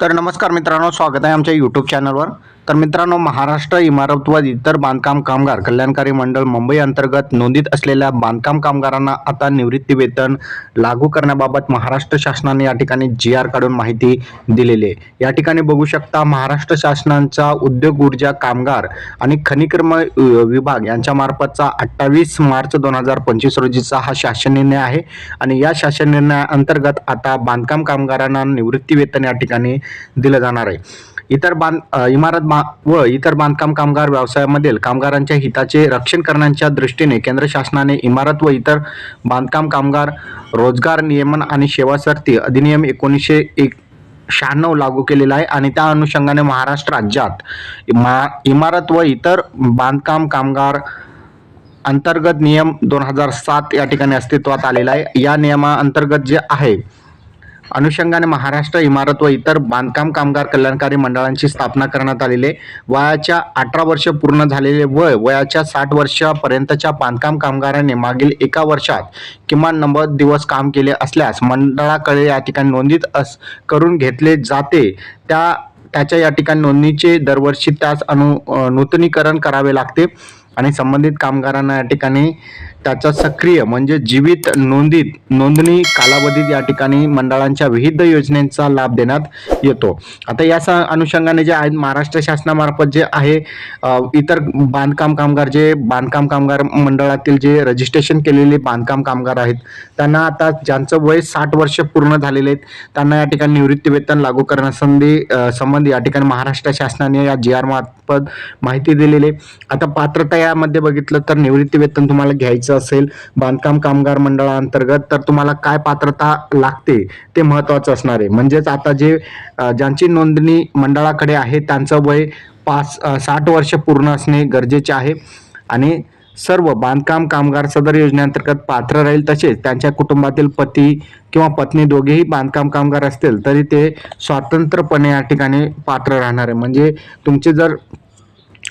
तर नमस्कार मित्रांनो स्वागत आहे आमच्या यूट्यूब चॅनलवर तर मित्रांनो महाराष्ट्र इमारत व इतर बांधकाम कामगार कल्याणकारी मंडळ मुंबई अंतर्गत नोंदीत असलेल्या बांधकाम कामगारांना आता निवृत्ती वेतन लागू करण्याबाबत महाराष्ट्र शासनाने या ठिकाणी जी आर काढून माहिती दिलेली आहे. या ठिकाणी बघू शकता महाराष्ट्र शासनाचा उद्योग ऊर्जा कामगार आणि खनिकर्म विभाग यांच्या मार्फतचा अठ्ठावीस मार्च दोन हजार पंचवीस रोजीचा हा शासन निर्णय आहे. आणि या शासन निर्णयाअंतर्गत आता बांधकाम कामगारांना निवृत्ती वेतन या ठिकाणी दिलं जाणार आहे. इतर बांध इमारत बा व इतर बांधकाम कामगार व्यवसायामधील कामगारांच्या हिताचे रक्षण करण्याच्या दृष्टीने केंद्र शासनाने इमारत व इतर बांधकाम कामगार रोजगार नियमन आणि सेवा सर्ती अधिनियम एकोणीसशे एक शहाण्णव लागू केलेला आहे आणि त्या अनुषंगाने महाराष्ट्र राज्यात इमा इमारत व इतर बांधकाम कामगार अंतर्गत नियम दोन हजार सात या ठिकाणी अस्तित्वात आलेला आहे. या नियमाअंतर्गत जे आहे अनुषंगाने महाराष्ट्र इमारत व इतर बांधकाम कामगार कल्याणकारी मंडळांची स्थापना करण्यात आलेली आहे. वयाच्या अठरा वर्ष पूर्ण झालेले वय वयाच्या साठ वर्षापर्यंतच्या बांधकाम कामगारांनी मागील एका वर्षात किमान नव्वद दिवस काम केले असल्यास मंडळाकडे या ठिकाणी नोंदीत अस करून घेतले जाते. त्या त्याच्या या ठिकाणी नोंदणीचे दरवर्षी त्यास अनु नूतनीकरण करावे लागते. आणि संबंधित कामगारांना या ठिकाणी त्याचा सक्रिय म्हणजे जीवित नोंदीत नोंदणी कालावधीत या ठिकाणी मंडळांच्या विविध योजनेचा लाभ देण्यात येतो आता या स- अनुषंगाने जे आहेत महाराष्ट्र शासनामार्फत जे आहे इतर बांधकाम कामगार जे बांधकाम कामगार मंडळातील जे रजिस्ट्रेशन केलेले बांधकाम कामगार आहेत त्यांना आता ज्यांचं वय साठ वर्ष पूर्ण झालेले आहेत त्यांना या ठिकाणी निवृत्ती वेतन लागू करण्यासंबंधी अ, संबंधी या ठिकाणी महाराष्ट्र शासनाने या जी आर मार्फत माहिती दिलेली आहे. आता पात्रता यामध्ये बघितलं तर निवृत्ती वेतन तुम्हाला घ्यायचं असेल बांधकाम कामगार मंडळाअंतर्गत तर तुम्हाला काय पात्रता लागते ते महत्त्वाचं असणार आहे. म्हणजेच आता जे ज्यांची नोंदणी मंडळाकडे आहे त्यांचं वय पाच साठ वर्ष पूर्ण असणे गरजेचे आहे. आणि सर्व बांधकाम कामगार सदर योजनेअंतर्गत पात्र राहील तसेच त्यांच्या कुटुंबातील पती किंवा पत्नी दोघेही बांधकाम कामगार असतील तरी ते स्वतंत्रपणे या ठिकाणी पात्र राहणार आहे. म्हणजे तुमचे जर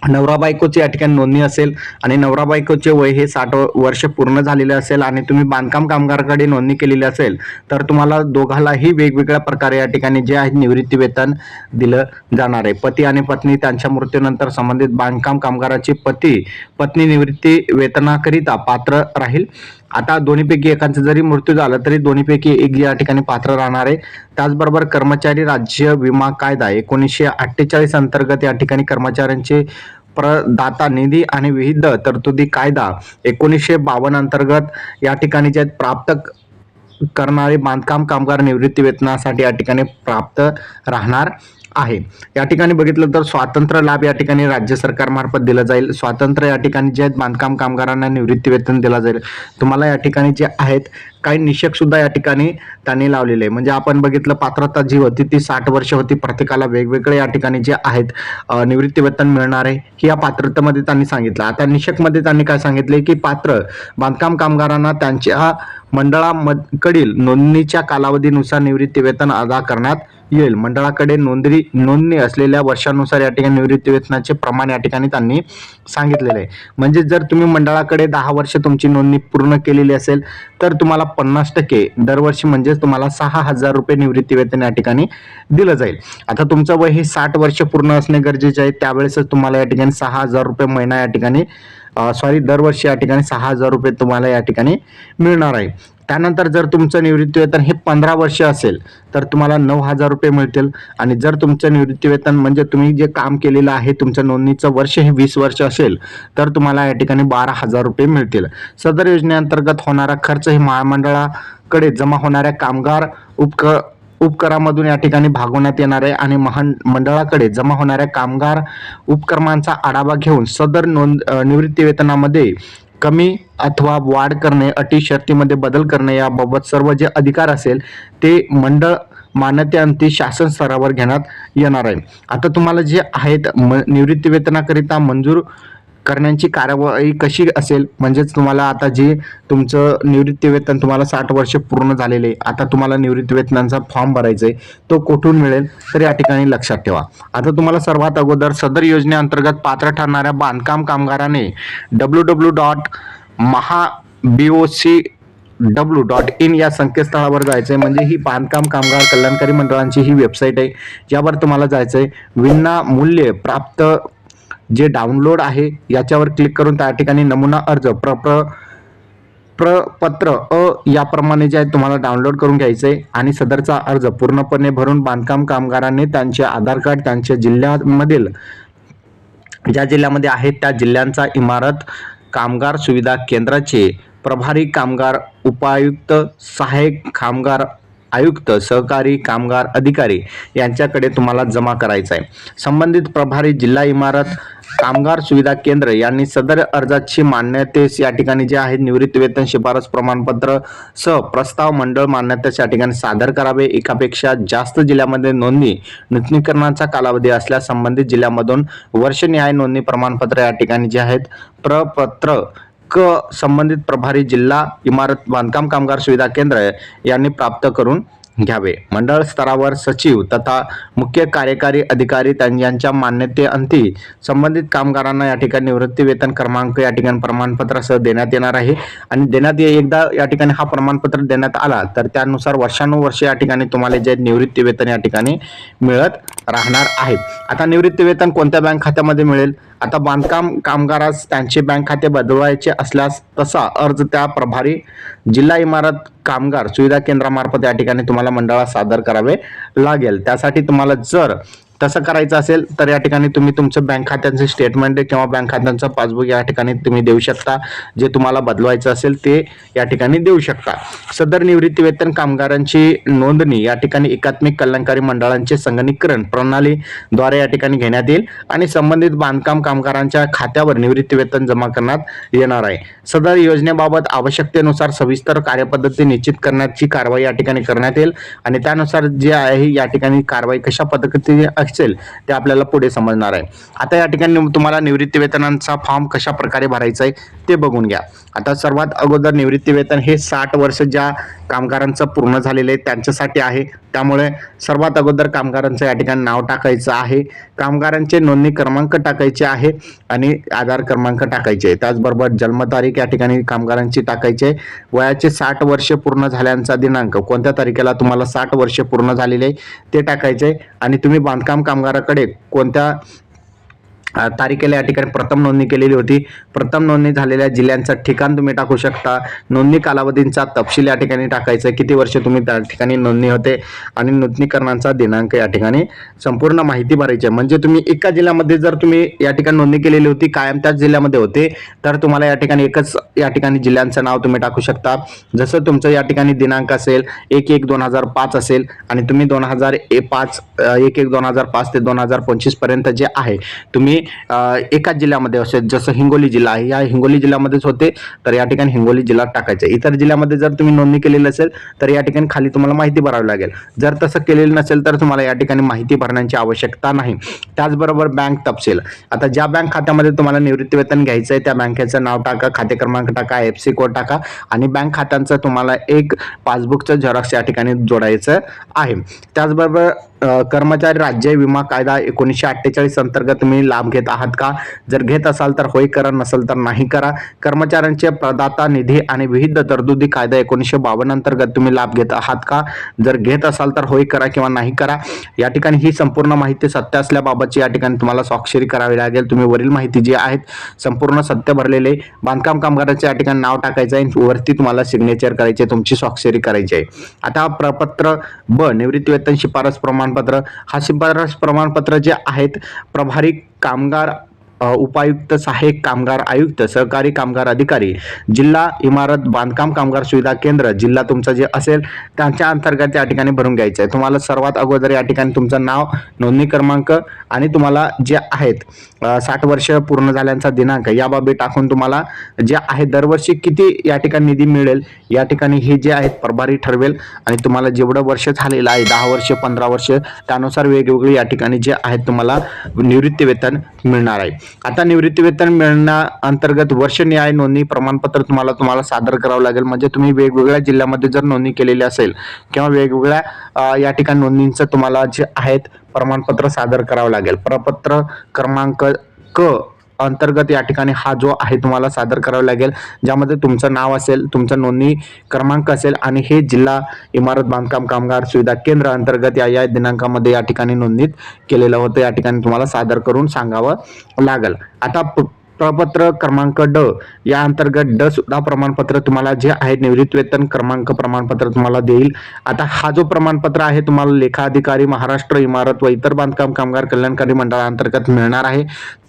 नवरा बायकोची या ठिकाणी नोंदणी असेल आणि नवरा बायकोचे वय हे साठ वर्ष पूर्ण झालेले असेल आणि तुम्ही बांधकाम कामगाराकडे नोंदणी केलेली असेल तर तुम्हाला दोघालाही वेगवेगळ्या प्रकारे या ठिकाणी जे आहे निवृत्ती वेतन दिलं जाणार आहे. पती आणि पत्नी त्यांच्या मृत्यूनंतर संबंधित बांधकाम कामगाराची पती पत्नी निवृत्ती वेतनाकरिता पात्र राहील. आता दोन्हीपैकी एकांचा जरी मृत्यू झाला तरी दोन्हीपैकी एक या ठिकाणी पात्र राहणार आहे. त्याचबरोबर कर्मचारी राज्य विमा कायदा एकोणीसशे अठ्ठेचाळीस अंतर्गत या ठिकाणी कर्मचाऱ्यांचे प्रदाता निधी आणि विविध तरतुदी कायदा एकोणीसशे बावन्न अंतर्गत या ठिकाणी जे प्राप्त करणारे बांधकाम कामगार निवृत्ती वेतनासाठी या ठिकाणी प्राप्त राहणार. आहे. या ठिकाणी बघितलं तर स्वातंत्र्य लाभ या ठिकाणी राज्य सरकारमार्फत दिला जाईल. स्वातंत्र्य या ठिकाणी जे आहेत बांधकाम कामगारांना निवृत्ती वेतन दिला जाईल. तुम्हाला या ठिकाणी जे आहेत काही निषेक सुद्धा या ठिकाणी त्यांनी लावलेले आहे म्हणजे आपण बघितलं पात्रता जी होती ती साठ वर्ष होती. प्रत्येकाला वेगवेगळे या ठिकाणी जे आहेत निवृत्ती वेतन मिळणार आहे ही या पात्रतेमध्ये त्यांनी सांगितलं. आता निषेकमध्ये त्यांनी काय सांगितले की पात्र बांधकाम कामगारांना त्यांच्या मंडळाकडील नोंदणीच्या कालावधीनुसार निवृत्ती वेतन अदा करण्यात येईल. मंडळाकडे नोंदणी नोंदणी असलेल्या वर्षानुसार या ठिकाणी निवृत्ती वेतनाचे प्रमाण या ठिकाणी त्यांनी सांगितलेले आहे. म्हणजे जर तुम्ही मंडळाकडे दहा वर्ष तुमची नोंदणी पूर्ण केलेली असेल तर तुम्हाला पन्नास टक्के दरवर्षी म्हणजेच तुम्हाला सहा हजार रुपये निवृत्ती वेतन या ठिकाणी दिलं जाईल. आता तुमचं वय हे साठ वर्ष पूर्ण असणे गरजेचे आहे. त्यावेळेसच तुम्हाला या ठिकाणी सहा हजार रुपये महिना या ठिकाणी सॉरी दरवर्षी या ठिकाणी सहा हजार रुपये तुम्हाला या ठिकाणी मिळणार आहे. त्यानंतर जर तुमचं निवृत्तीवेतन हे पंधरा वर्ष असेल तर तुम्हाला नऊ हजार रुपये मिळतील. आणि जर तुमचं निवृत्तीवेतन म्हणजे तुम्ही जे काम केलेलं आहे तुमचं नोंदणीचं वर्ष हे वीस वर्ष असेल तर तुम्हाला या ठिकाणी बारा हजार रुपये मिळतील. सदर योजनेअंतर्गत होणारा खर्च हे महामंडळाकडे जमा होणाऱ्या कामगार उपक उपकरामधून या ठिकाणी भागवण्यात येणार आहे आणि महान मंडळाकडे जमा होणाऱ्या कामगार उपक्रमांचा आढावा घेऊन सदर नोंद निवृत्ती वेतनामध्ये कमी अथवा वाढ करणे अटी शर्तीमध्ये बदल करणे याबाबत सर्व जे अधिकार असेल ते मंडळ मान्यतेअंती शासन स्तरावर घेण्यात येणार आहे. आता तुम्हाला जे आहेत म निवृत्ती वेतनाकरिता मंजूर करण्याची कार्यवाही कशी असेल? म्हणजेच तुम्हाला आता जे तुमचं निवृत्तीवेतन तुम्हाला साठ वर्ष पूर्ण झालेले आहे. आता तुम्हाला निवृत्ती वेतनाचा फॉर्म भरायचा आहे तो कुठून मिळेल? तर या ठिकाणी लक्षात ठेवा. आता तुम्हाला सर्वात अगोदर सदर योजनेअंतर्गत पात्र ठरणाऱ्या बांधकाम कामगाराने W W dot Maha B O C W dot in या संकेतस्थळावर जायचं आहे म्हणजे ही बांधकाम कामगार कल्याणकारी मंडळांची ही वेबसाईट आहे. ज्यावर तुम्हाला जायचं आहे विना मूल्य प्राप्त जे डाउनलोड आहे याच्यावर क्लिक करून त्या ठिकाणी नमुना अर्ज प्र प्र प्रपत्र अ याप्रमाणे जे आहे तुम्हाला डाउनलोड करून घ्यायचं आहे आणि सदरचा अर्ज पूर्णपणे भरून बांधकाम कामगारांनी त्यांचे आधार कार्ड त्यांच्या जिल्ह्यामधील ज्या जिल्ह्यामध्ये आहेत त्या जिल्ह्यांचा इमारत कामगार सुविधा केंद्राचे प्रभारी कामगार उपायुक्त सहाय्यक कामगार आयुक्त सहकारी कामगार अधिकारी यांच्याकडे तुम्हाला जमा करायचा आहे संबंधित प्रभारी जिल्हा इमारत कामगार सुविधा केंद्र यांनी सदर अर्जाची मान्यतेस या ठिकाणी जे आहे निवृत्त वेतन शिफारस प्रमाणपत्र सह प्रस्ताव मंडळ मान्यतेस या ठिकाणी सादर करावे. एकापेक्षा जास्त जिल्ह्यामध्ये नोंदणी नूतनीकरणाचा कालावधी असल्यास संबंधित जिल्ह्यामधून वर्षनिहाय नोंदणी प्रमाणपत्र या ठिकाणी जे आहेत प्रपत्र क संबंधित प्रभारी जिल्हा इमारत बांधकाम कामगार सुविधा केंद्र यांनी प्राप्त करून घ्यावे. मंडळ स्तरावर सचिव तथा मुख्य कार्यकारी अधिकारी यांच्या मान्यतेअंती संबंधित कामगारांना या ठिकाणी निवृत्ती वेतन क्रमांक या ठिकाणी प्रमाणपत्रासह देण्यात येणार आहे. आणि देण्यात ये- एकदा या ठिकाणी हा प्रमाणपत्र देण्यात आला तर त्यानुसार वर्षानुवर्षे या ठिकाणी तुम्हाला जे निवृत्ती वेतन या ठिकाणी मिळत राहणार आहे. आता निवृत्ती वेतन कोणत्या बँक खात्यामध्ये मिळेल? आता बांधकाम कामगारास त्यांचे बँक खाते बदलवायचे असल्यास तसा अर्ज त्या प्रभारी जिल्हा इमारत कामगार सुविधा केंद्रामार्फत या ठिकाणी तुम्हाला मंडळात सादर करावे लागेल. त्यासाठी तुम्हाला जर तसं करायचं असेल तर या ठिकाणी तुम्ही तुमचं बँक खात्यांचे स्टेटमेंट किंवा बँक खात्यांचं पासबुक या ठिकाणी तुम्ही देऊ शकता. जे तुम्हाला बदलवायचं असेल ते या ठिकाणी देऊ शकता. सदर निवृत्ती वेतन कामगारांची नोंदणी या ठिकाणी एकात्मिक कल्याणकारी मंडळांचे संगणीकरण प्रणालीद्वारे या ठिकाणी घेण्यात येईल आणि संबंधित बांधकाम कामगारांच्या खात्यावर निवृत्ती वेतन जमा करण्यात येणार आहे. सदर योजनेबाबत आवश्यकतेनुसार सविस्तर कार्यपद्धती निश्चित करण्याची कारवाई या ठिकाणी करण्यात येईल आणि त्यानुसार जे आहे या ठिकाणी कारवाई कशा पद्धतीने असेल ते आपल्याला पुढे समजणार आहे. आता या ठिकाणी तुम्हाला निवृत्ती वेतनांचा फॉर्म कशा प्रकारे भरायचा आहे ते बघून घ्या. आता सर्वात अगोदर निवृत्ती वेतन हे साठ वर्ष ज्या कामगारांचं पूर्ण झालेलं आहे त्यांच्यासाठी आहे. त्यामुळे सर्वात अगोदर कामगारांचं या ठिकाणी नाव टाकायचं आहे. कामगारांचे नोंदणी क्रमांक टाकायचे आहे आणि आधार क्रमांक टाकायचे आहे. त्याचबरोबर जन्मतारीख या ठिकाणी कामगारांची टाकायची आहे. वयाचे साठ वर्ष पूर्ण झाल्यांचा दिनांक कोणत्या तारखेला तुम्हाला साठ वर्ष पूर्ण झालेले आहे ते टाकायचे आहे. आणि तुम्ही बांधकाम कामगाराकडे कोणत्या तारखेला या ठिकाणी प्रथम नोंदणी केलेली होती. प्रथम नोंदणी झालेल्या जिल्ह्यांचं ठिकाण तुम्ही टाकू शकता. नोंदणी कालावधींचा तपशील या ठिकाणी टाकायचा. आहे. किती वर्ष तुम्ही त्या ठिकाणी नोंदणी होते आणि नूतनीकरणाचा दिनांक या ठिकाणी संपूर्ण माहिती भरायची आहे. म्हणजे तुम्ही एका जिल्ह्यामध्ये जर तुम्ही या ठिकाणी नोंदणी केलेली होती कायम त्याच जिल्ह्यामध्ये होते तर तुम्हाला या ठिकाणी एकच या ठिकाणी जिल्ह्यांचं नाव तुम्ही टाकू शकता. जसं तुमचं या ठिकाणी दिनांक असेल एक एक दोन हजार पाच असेल आणि तुम्ही दोन हजार ए पाच एक एक दोन हजार पाच ते दोन हजार पंचवीसपर्यंत जे आहे तुम्ही एकाच जिल्ह्यामध्ये असेल जसं हिंगोली जिल्हा आहे या हिंगोली जिल्ह्यामध्येच होते तर या ठिकाणी हिंगोली जिल्हा टाकायचं आहे. इतर जिल्ह्यामध्ये जर तुम्ही नोंदणी केलेली असेल तर या ठिकाणी खाली तुम्हाला माहिती भरावी लागेल. जर तसं केलेलं नसेल तर तुम्हाला या ठिकाणी माहिती भरण्याची आवश्यकता नाही. त्याचबरोबर बँक तपशील. आता ज्या बँक खात्यामध्ये तुम्हाला निवृत्ती वेतन घ्यायचं आहे त्या बँकेचं नाव टाका खाते क्रमांक टाका एफ सी कोड टाका आणि बँक खात्यांचं तुम्हाला एक पासबुकचं झेरॉक्स या ठिकाणी जोडायचं आहे. त्याचबरोबर कर्मचारी राज्य विमा कायदा एकोणीसशे अठ्ठेचाळीस अंतर्गत तुम्ही लाभ घेत आहात का? जर घेत असाल तर होय करा नसेल तर नाही करा. कर्मचाऱ्यांचे प्रदाता निधी आणि विविध तरतुदी कायदा एकोणीसशे बावन्न अंतर्गत तुम्ही लाभ घेत आहात का? जर घेत असाल तर होय करा किंवा नाही करा. या ठिकाणी ही संपूर्ण माहिती सत्य असल्याबाबतची या ठिकाणी तुम्हाला स्वाक्षरी करावी लागेल. तुम्ही वरील माहिती जी आहेत संपूर्ण सत्य भरलेले बांधकाम कामगारांचे या ठिकाणी नाव टाकायचं आहे. वरती तुम्हाला सिग्नेचर करायचे तुमची स्वाक्षरी करायची आहे. आता प्रपत्र ब निवृत्ती वेतन शिफारस प्रमाणपत्र. हा शिफारस प्रमाणपत्र जे आहेत प्रभारी कामगार उपायुक्त सहाय्यक कामगार आयुक्त सहकारी कामगार अधिकारी जिल्हा इमारत बांधकाम कामगार सुविधा केंद्र जिल्हा तुमचं जे असेल त्यांच्या अंतर्गत या ठिकाणी भरून घ्यायचं आहे तुम्हाला सर्वात अगोदर या ठिकाणी तुमचं नाव नोंदणी क्रमांक आणि तुम्हाला जे आहेत साठ वर्ष पूर्ण झाल्यांचा दिनांक या बाबी टाकून तुम्हाला जे आहे दरवर्षी किती या ठिकाणी निधी मिळेल या ठिकाणी हे जे आहेत प्रभारी ठरवेल आणि तुम्हाला जेवढं वर्ष झालेलं आहे दहा वर्ष पंधरा वर्ष त्यानुसार वेगवेगळे या ठिकाणी जे आहेत तुम्हाला निवृत्ती वेतन मिळणार आहे. आता निवृत्ती वेतन मिळण्या अंतर्गत वर्ष न्याय नोंदणी प्रमाणपत्र तुम्हाला तुम्हाला सादर करावं लागेल. म्हणजे तुम्ही वेगवेगळ्या जिल्ह्यामध्ये जर नोंदणी केलेली असेल किंवा वेगवेगळ्या या ठिकाणी नोंदणींचं तुम्हाला जे आहेत प्रमाणपत्र सादर करावं लागेल. प्रपत्र क्रमांक क अंतर्गत या ठिकाणी हा जो आहे तुम्हाला सादर करावा लागेल ज्यामध्ये तुमचं नाव असेल तुमचं नोंदणी क्रमांक असेल आणि हे जिल्हा इमारत बांधकाम कामगार सुविधा केंद्र अंतर्गत या या दिनांकामध्ये या ठिकाणी नोंदणीत केलेलं होतं. या ठिकाणी तुम्हाला सादर करून सांगावं लागेल. आता प्रपत्र क्रमांक ड. या अंतर्गत ड सुद्धा प्रमाणपत्र तुम्हाला जे आहे निवृत्त वेतन क्रमांक प्रमाणपत्र तुम्हाला देईल. आता हा जो प्रमाणपत्र आहे तुम्हाला लेखाधिकारी महाराष्ट्र इमारत व इतर बांधकाम कामगार कल्याणकारी मंडळाअंतर्गत मिळणार आहे.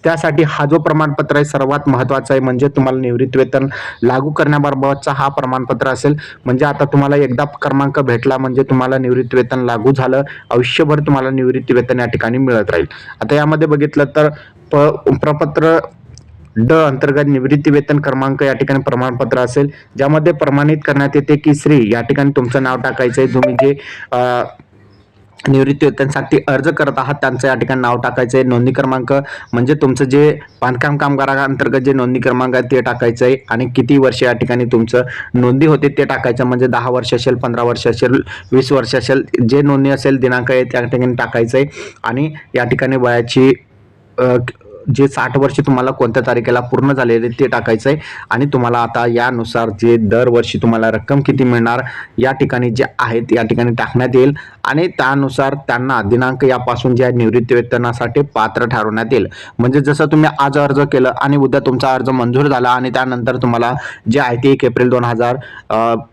त्यासाठी हा जो प्रमाणपत्र आहे सर्वात महत्त्वाचा आहे म्हणजे तुम्हाला निवृत्त वेतन लागू करण्याबाबतचा हा प्रमाणपत्र असेल. म्हणजे आता तुम्हाला एकदा क्रमांक भेटला म्हणजे तुम्हाला निवृत्त वेतन लागू झालं. आयुष्यभर तुम्हाला निवृत्ती वेतन या ठिकाणी मिळत राहील. आता यामध्ये बघितलं तर प प्रपत्र ड अंतर्गत निवृत्ती वेतन क्रमांक या ठिकाणी प्रमाणपत्र असेल ज्यामध्ये प्रमाणित करण्यात येते की श्री या ठिकाणी तुमचं नाव टाकायचं आहे तुम्ही जे निवृत्ती वेतनसाठी अर्ज करत आहात त्यांचं या ठिकाणी नाव टाकायचं आहे नोंदणी क्रमांक म्हणजे तुमचं जे बांधकाम कामगारांतर्गत जे नोंदणी क्रमांक आहे ते टाकायचं आहे आणि किती वर्ष या ठिकाणी तुमचं नोंदी होते ते टाकायचं म्हणजे दहा वर्ष असेल पंधरा वर्ष असेल वीस वर्ष असेल जे नोंदणी असेल दिनांक आहे त्या ठिकाणी टाकायचं आहे आणि या ठिकाणी वयाची जे साठ वर्ष तुम्हाला कोणत्या तारखेला पूर्ण झालेले ते टाकायचं आहे आणि तुम्हाला आता यानुसार जे दरवर्षी तुम्हाला रक्कम किती मिळणार या ठिकाणी जे आहेत या ठिकाणी टाकण्यात येईल. आणि त्यानुसार त्यांना दिनांक यापासून ज्या निवृत्ती वेतनासाठी पात्र ठरवण्यात येईल. म्हणजे जसं तुम्ही आज अर्ज केलं आणि उद्या तुमचा अर्ज मंजूर झाला आणि त्यानंतर तुम्हाला जे आहे ते एक एप्रिल दोन हजार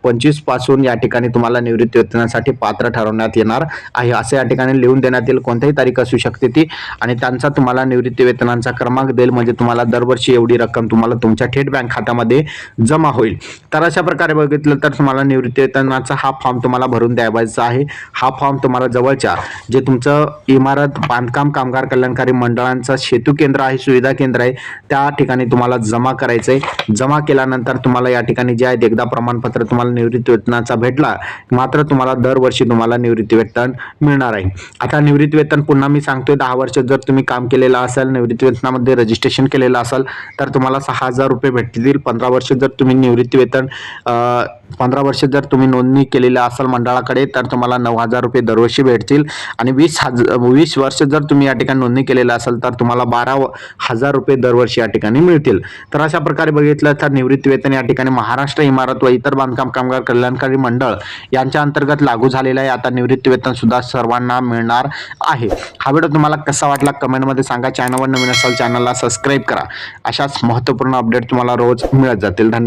पंचवीसपासून या ठिकाणी तुम्हाला निवृत्ती वेतनासाठी पात्र ठरवण्यात येणार आहे. असं या ठिकाणी लिहून देण्यात येईल. कोणत्याही तारीख असू शकते ती. आणि त्यांचा तुम्हाला निवृत्ती वेतनांचा क्रमांक देईल. म्हणजे तुम्हाला दरवर्षी एवढी रक्कम तुम्हाला तुमच्या थेट बँक खात्यामध्ये जमा होईल. तर अशा प्रकारे बघितलं तर तुम्हाला निवृत्ती वेतनाचा हा फॉर्म तुम्हाला भरून द्यावायचा आहे. हा फॉर्म तुम्हाला जवळच्या जे तुमचं इमारत बांधकाम कामगार कल्याणकारी मंडळांचं सेतू केंद्र आहे सुविधा केंद्र आहे त्या ठिकाणी तुम्हाला जमा करायचं आहे जमा केल्यानंतर तुम्हाला या ठिकाणी जे आहे एकदा प्रमाणपत्र तुम्हाला निवृत्तीवेतनाचा भेटला. मात्र तुम्हाला दरवर्षी तुम्हाला निवृत्तीवेतन मिळणार आहे. आता निवृत्ती वेतन पुन्हा मी सांगतोय दहा वर्ष जर तुम्ही काम केलेलं असेल निवृत्ती वेतनामध्ये रजिस्ट्रेशन केलेलं असेल तर तुम्हाला सहा हजार रुपये भेटतील. पंधरा वर्ष जर तुम्ही निवृत्ती वेतन पंधरा वर्ष जर तुम्ही नोंदणी केलेली असाल मंडळाकडे तर तुम्हाला नऊ हजार रुपये दरवर्षी भेटतील. आणि वीस हजार वीस वर्ष जर तुम्ही या ठिकाणी नोंदणी केलेलं असेल तर तुम्हाला बारा हजार रुपये दरवर्षी या ठिकाणी मिळतील. तर अशा प्रकारे बघितलं तर निवृत्ती वेतन या ठिकाणी महाराष्ट्र इमारत व इतर बांधकाम कामगार कल्याणकारी मंडळ यांच्या अंतर्गत लागू झालेलं आहे आता निवृत्ती वेतन सुद्धा सर्वांना मिळणार आहे. हा व्हिडिओ तुम्हाला कसा वाटला कमेंटमध्ये सांगा. चॅनलवर नवीन असाल चॅनलला सबस्क्राईब करा. अशाच महत्त्वपूर्ण अपडेट तुम्हाला रोज मिळत जातील. धन्यवाद.